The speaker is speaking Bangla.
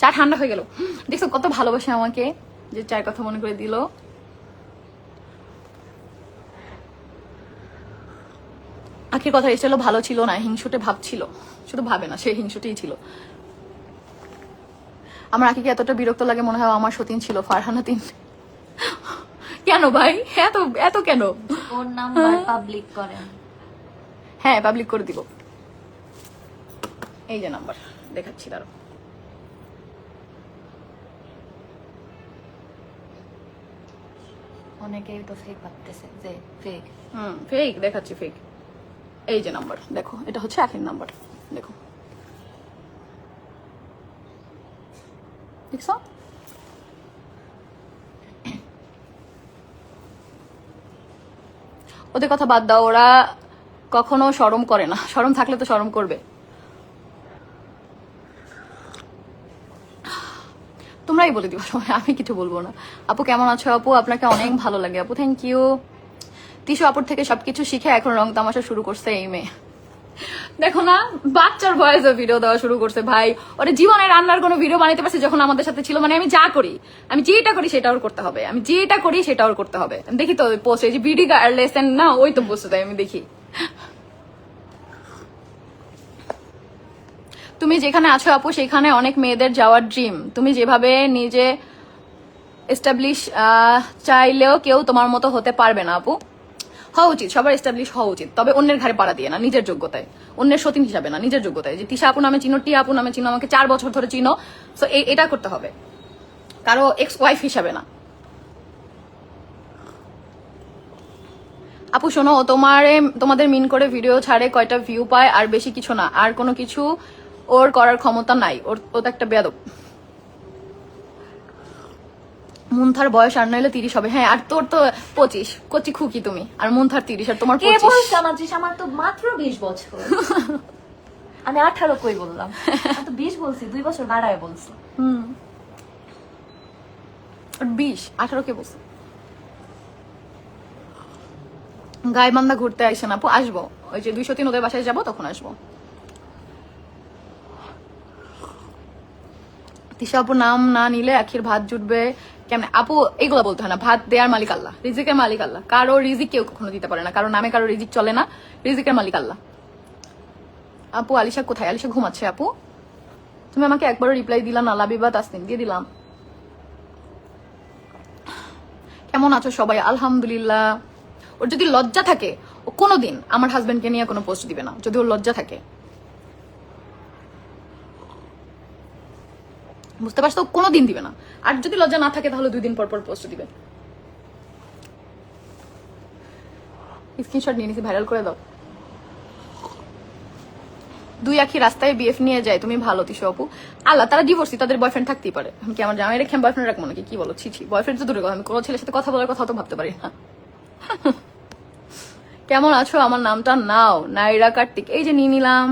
চা ঠান্ডা হয়ে গেল। দেখছ কত ভালোবাসে আমাকে যে চায়ের কথা মনে করে দিল। আখির কথা এসেছিল ভালো ছিল না হিংসুটে ভাব ছিল। শুধু ভাবে না সে হিংসুটেই ছিল। আমার আখিকে এতটা বিরক্ত লাগে মনে হয় আমার সতীন ছিল ফারহানা তিন কেন ভাই? এত এত কেন? ওর নাম্বার পাবলিক করেন। হ্যাঁ পাবলিক করে দিব। এই যে নাম্বার দেখাচ্ছি দাঁড়ো অনেকেই তো ফেক ভাবতেছে যে ফেক হুম ফেক দেখাচ্ছি ফেক এই যে নাম্বার দেখো, এটা হচ্ছে আখির নাম্বার দেখো। দেখছ? ওদের কথা বাদ দাও, ওরা কখনো শরম করে না। শরম থাকলে তো শরম করবে। তোমরাই বলে সময় আমি কিছু বলব না। আপু, কেমন আছো আপু? আপনাকে অনেক ভালো লাগে আপু থ্যাংক ইউ তিশু আপুর থেকে সবকিছু শিখে এখন রং তামাশা শুরু করছে এই মেয়ে। দেখো না, বাচ্চার বয়সে ভিডিও দেওয়া শুরু করছে, ভাই। ওরা জীবনে রান্নার কোনো ভিডিও বানাইতে পারছে যখন আমাদের সাথে ছিল মানে আমি যা করি, আমি যেটা করি সেটা ওর করতে হবে। আমি যেটা করি সেটা ওর করতে হবে। দেখি তো পোস্ট এই যে বিডি লেসেন না, ওই তো পোস্ট আমি দেখি। তুমি যেখানে আছো আপু, সেখানে অনেক মেয়েদের যাওয়ার ড্রিম তুমি যেভাবে নিজে এস্টাবলিশ চাইলেও কেউ তোমার মতো হতে পারবে না আপু। হওয়া উচিত, সবার এস্টাবলিশ হওয়া উচিত। তবে অন্যের ঘাড়ে পাড়া দিয়ে না, নিজের যোগ্যতায়। অন্যের সতীন হিসাবে না, নিজের যোগ্যতায়। যে তিশা আপু নামে চিনো, টিয়া আপু নামে চিনো, আমাকে চার বছর ধরে চিনো। সো এটা করতে হবে। কারও এক্স ওয়াইফ হিসাবে না। আপু, শোনো, তোমারে, তোমাদের মিন করে ভিডিও ছাড়ে, কয়টা ভিউ পায়, আর বেশি কিছু না। আর কোনো কিছু ওর করার ক্ষমতা নাই। ওর ও তো একটা বেয়াদব। মুন্থার বয়স আর নইলে তিরিশ হবে। হ্যাঁ আর তোর তো পঁচিশ। কচি খুকি তুমি। আর মুন্থার তিরিশ আর তোমার পঁচিশ। আমার তো মাত্র বিশ বছর। আমি আঠারো কই বললাম? তো বিশ বলছি দুই বছর বাড়ায় বলছি। হুম। বিশ আঠারো কে বলছে? গাইবান্ধা ঘুরতে আসেন আপু আসব। ওই যে দুইশো তিন ওদের বাসায় যাব তখন আসব। তিশা আপু নাম না নিলে আখির ভাত জুটবে কেমন? আপু, এগুলো বলতে হয় না। ভাত দেওয়ার মালিক আল্লাহ, রিজিকের মালিক আল্লাহ। কারও রিজিক কেউ কখনো দিতে পারে না। কারও নামে কারও রিজিক চলে না। রিজিকের মালিক আল্লাহ। আপু, আলিশা কোথায়? আলিশা ঘুমাচ্ছে, আপু? তুমি আমাকে একবারও রিপ্লাই দিলা না, লাবিবা তাসনিম, দিয়ে দিলাম। কেমন আছো সবাই? আলহামদুলিল্লাহ। ওর যদি লজ্জা থাকে, ও কোনোদিন আমার হাজবেন্ডকে নিয়ে কোনো পোস্ট দিবে না। যদি ওর লজ্জা থাকে। বুঝতে পারছ? কোনো দিন দিবে না। আর যদি লজ্জা না থাকে, তাহলে দুই দিন পর পর পোস্ট দিবে। স্ক্রিনশট নিয়ে নিছি ভাইরাল করে দাও। দুই আখি রাস্তায় বিএফ নিয়ে যায়, তুমি ভালো, তিসু আপু। আল্লাহ, তারা ডিভোর্সি তাদের বয়ফ্রেন্ড থাকতেই পারে। আমি কি আমার জামাই রেখে আমি বয়ফ্রেন্ড রাখব নাকি? কি বলো? ছি ছি বয়ফ্রেন্ড তো দূরে কথা, আমি কোনো ছেলের সাথে কথা বলার কথা তো ভাবতে পারি না। কেমন আছো? আমার নামটা নাও, নাইরা কার্তিক। এই যে নিয়ে নিলাম।